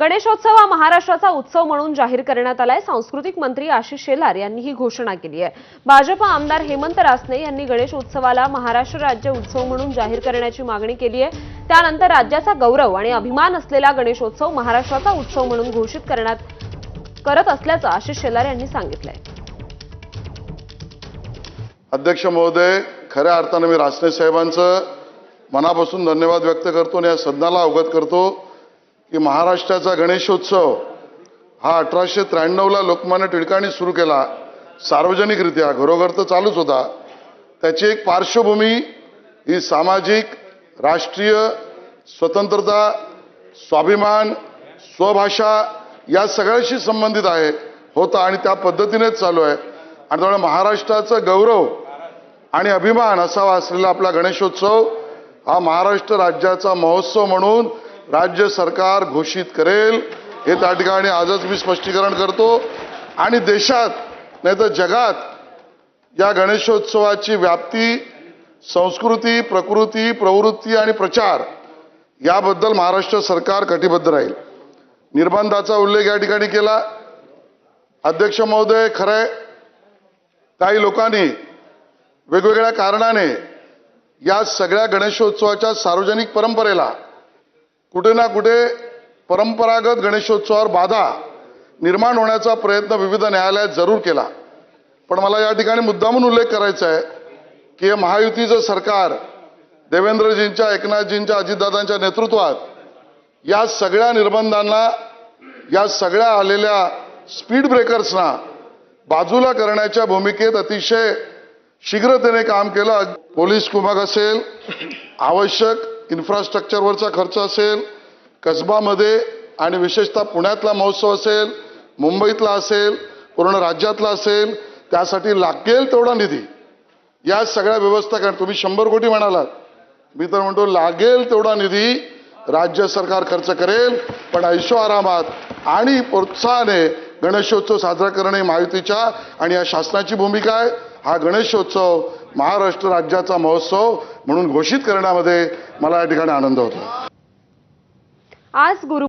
गणेशोत्सव हा महाराष्ट्राचा उत्सव म्हणून जाहीर करण्यात आलाय. सांस्कृतिक मंत्री आशिष शेलार यांनी ही घोषणा केली आहे. भाजप आमदार हेमंत रासने यांनी गणेश उत्सवाला महाराष्ट्र राज्य उत्सव म्हणून जाहीर करण्याची मागणी केली आहे. त्यानंतर राज्याचा गौरव आणि अभिमान असलेला गणेशोत्सव महाराष्ट्राचा उत्सव म्हणून घोषित करण्यात करत असल्याचं आशिष शेलार यांनी सांगितलंय. अध्यक्ष महोदय खऱ्या अर्थानं मी रासने साहेबांचं मनापासून धन्यवाद व्यक्त करतो आणि या सदनाला अवगत करतो. की महाराष्ट्राचा गणेशोत्सव हा अठराशे त्र्याण्णवला लोकमान्य टिळकांनी सुरू केला. सार्वजनिकरित्या घरोघर तर चालूच होता. त्याची एक पार्श्वभूमी ही सामाजिक राष्ट्रीय स्वतंत्रता स्वाभिमान स्वभाषा या सगळ्याशी संबंधित आहे होता आणि त्या पद्धतीनेच चालू आहे. आणि त्यामुळे महाराष्ट्राचा गौरव आणि अभिमान असावा असलेला आपला गणेशोत्सव हा महाराष्ट्र राज्याचा महोत्सव म्हणून राज्य सरकार घोषित करेल हे त्या ठिकाणी आजच मी स्पष्टीकरण करतो. आणि देशात नाही तर जगात या गणेशोत्सवाची व्याप्ती संस्कृती प्रकृती प्रवृत्ती आणि प्रचार याबद्दल महाराष्ट्र सरकार कटिबद्ध राहील. निर्बंधाचा उल्लेख या ठिकाणी केला. अध्यक्ष महोदय खरंय. काही लोकांनी वेगवेगळ्या कारणाने या सगळ्या गणेशोत्सवाच्या सार्वजनिक परंपरेला कुठे ना कुठे परंपरागत गणेशोत्सवावर बाधा निर्माण होण्याचा प्रयत्न विविध न्यायालयात जरूर केला. पण मला या ठिकाणी मुद्दामून उल्लेख करायचा आहे की हे महायुतीचं सरकार देवेंद्रजींच्या एकनाथजींच्या अजितदादांच्या नेतृत्वात या सगळ्या निर्बंधांना या सगळ्या आलेल्या स्पीड ब्रेकर्सना बाजूला करण्याच्या भूमिकेत अतिशय शीघ्रतेने काम केलं. पोलीस कुमक असेल आवश्यक इन्फ्रास्ट्रक्चरवरचा खर्च असेल कसबामध्ये आणि विशेषतः पुण्यातला महोत्सव असेल मुंबईतला असेल पूर्ण राज्यातला असेल त्यासाठी लागेल तेवढा निधी. या सगळ्या व्यवस्था कारण तुम्ही शंभर कोटी म्हणालात. मी तर म्हणतो लागेल तेवढा निधी राज्य सरकार खर्च करेल पण ऐशो आरामात आणि प्रोत्साहाने गणेशोत्सव साजरा करणे माहितीच्या महायुतीच्या आणि या शासनाची भूमिका आहे. हा गणेशोत्सव महाराष्ट्र राज्याचा महोत्सव म्हणून घोषित करण्यामध्ये मला या ठिकाणी आनंद होतो. आज गुरु